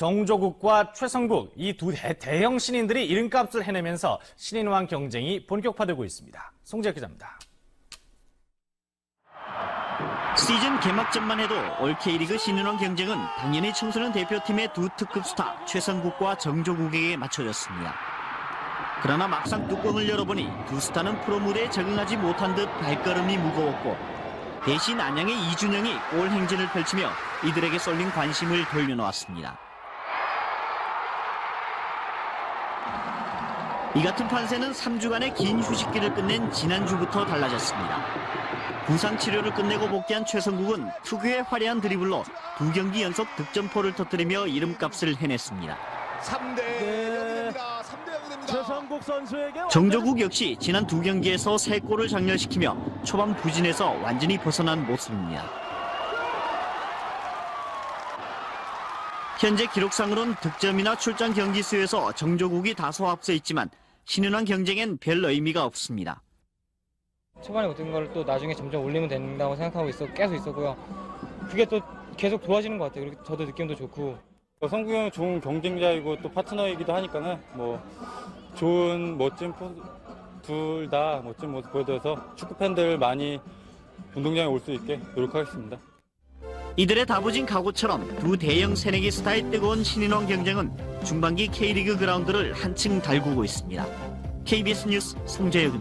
정조국과 최성국 이 두 대형 신인들이 이름값을 해내면서 신인왕 경쟁이 본격화되고 있습니다. 송재 기자입니다. 시즌 개막전만 해도 올 K리그 신인왕 경쟁은 당연히 청소년 대표팀의 두 특급 스타 최성국과 정조국에게 맞춰졌습니다. 그러나 막상 뚜껑을 열어보니 두 스타는 프로 무대에 적응하지 못한 듯 발걸음이 무거웠고 대신 안양의 이준영이 골 행진을 펼치며 이들에게 쏠린 관심을 돌려놓았습니다. 이 같은 판세는 3주간의 긴 휴식기를 끝낸 지난주부터 달라졌습니다. 부상 치료를 끝내고 복귀한 최성국은 특유의 화려한 드리블로 두 경기 연속 득점포를 터뜨리며 이름값을 해냈습니다. 3대 네. 0입니다. 3대 0이 됩니다. 최성국 선수에게 정조국 역시 지난 두 경기에서 세 골을 장렬시키며 초반 부진에서 완전히 벗어난 모습입니다. 현재 기록상으론 득점이나 출장 경기 수에서 정조국이 다소 앞서 있지만 신인왕 경쟁엔 별 의미가 없습니다. 초반에 못된 걸 또 나중에 점점 올리면 된다고 생각하고 있어 계속 있었고요. 그게 또 계속 좋아지는 것 같아요. 저도 느낌도 좋고 뭐 성구 형은 좋은 경쟁자이고 또 파트너이기도 하니까는 뭐 좋은 멋진 둘 다 멋진 모습 보여줘서 축구 팬들 많이 운동장에 올 수 있게 노력하겠습니다. 이들의 다부진 각오처럼 두 대형 새내기 스타의 뜨거운 신인왕 경쟁은 중반기 K리그 그라운드를 한층 달구고 있습니다. KBS 뉴스 송재혁입니다.